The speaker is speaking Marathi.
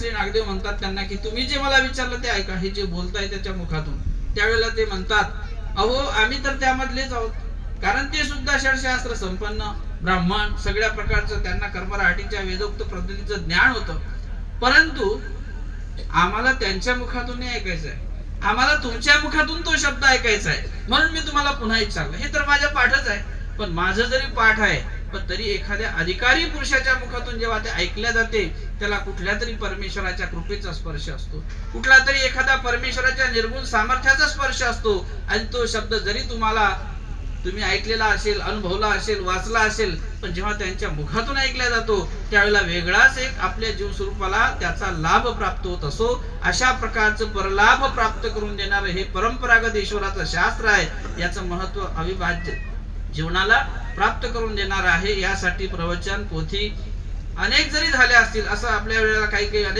श्री नागदेव म्हणतात त्यांना की तुम्ही जे मला विचारलं ते ऐका. हे जे बोलताय त्याच्या मुखातून. त्यावेळेला ते म्हणतात अहो आम्ही तर त्यामधलेच आहोत. कारण ते सुद्धा षडशास्त्र संपन्न ब्राह्मण सगळ्या प्रकारचं त्यांना कर्मराठीच्या वेदोक्त पद्धतीचं ज्ञान होतं. परंतु आम्हाला त्यांच्या मुखातून नाही ऐकायचं आहे. आम्हाला तुमच्या मुखातून तो शब्द ऐकायचा आहे. म्हणून मी तुम्हाला पुन्हा विचारलं. हे तर माझ्या पाठच आहे. पण माझं जरी पाठ आहे पण तरी एखाद्या अधिकारी पुरुषाच्या मुखातून जेव्हा ते ऐकल्या जाते त्याला कुठल्या तरी परमेश्वराच्या कृपेचा स्पर्श असतो. कुठला तरी एखादा परमेश्वराच्या निर्गुण सामर्थ्याचा स्पर्श असतो. आणि तो शब्द जरी तुम्हाला तुम्ही ऐकलेला असेल अनुभवला असेल वाचला असेल पण जेव्हा त्यांच्या मुखातून ऐकला जातो त्यावेळेला वेगळाच एक आपल्या जीवस्वरूपाला त्याचा लाभ प्राप्त होत असो. अशा प्रकारचं परलाभ प्राप्त करून देणारं हे परंपरागत ईश्वराचं शास्त्र आहे. याचं महत्त्व अविभाज्य जीवनाला प्राप्त करून देणार आहे. यासाठी प्रवचन पोथी अनेक जरी झाले असतील असं आपल्या वेळेला काही काही